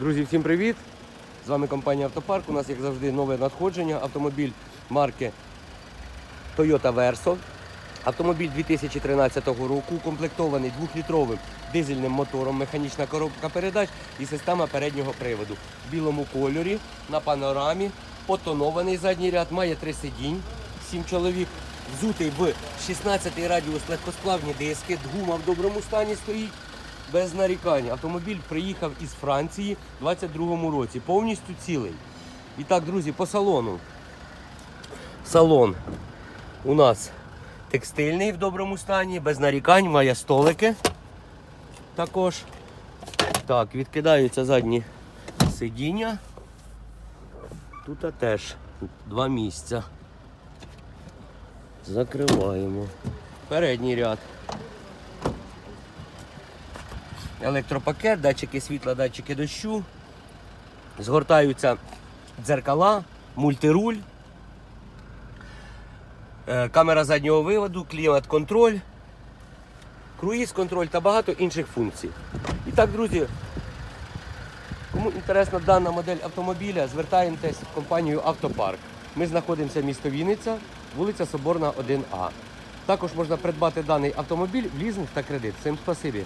Друзі, всім привіт! З вами компанія Автопарк. У нас, як завжди, нове надходження. Автомобіль марки Toyota Verso. Автомобіль 2013 року, укомплектований 2-літровим дизельним мотором, механічна коробка передач і система переднього приводу. В білому кольорі, на панорамі, потонований задній ряд, має три сидінь, 7 чоловік. Взутий в 16 радіус легкосплавні диски, гума в доброму стані стоїть. Без нарікань. Автомобіль приїхав із Франції у 22-му році, повністю цілий. І так, друзі, по салону. Салон у нас текстильний в доброму стані, без нарікань, має столики. Також. Так, відкидаються задні сидіння. Тут теж два місця. Закриваємо. Передній ряд. Електропакет, датчики світла, датчики дощу. Згортаються дзеркала, мультируль, е, камера заднього виводу, клімат-контроль, круїз-контроль та багато інших функцій. І так, друзі, кому інтересна дана модель автомобіля, звертаємось в компанію Автопарк. Ми знаходимося місто Вінниця, вулиця Соборна, 1А. Також можна придбати даний автомобіль в лізинг та кредит. Всім спасибі.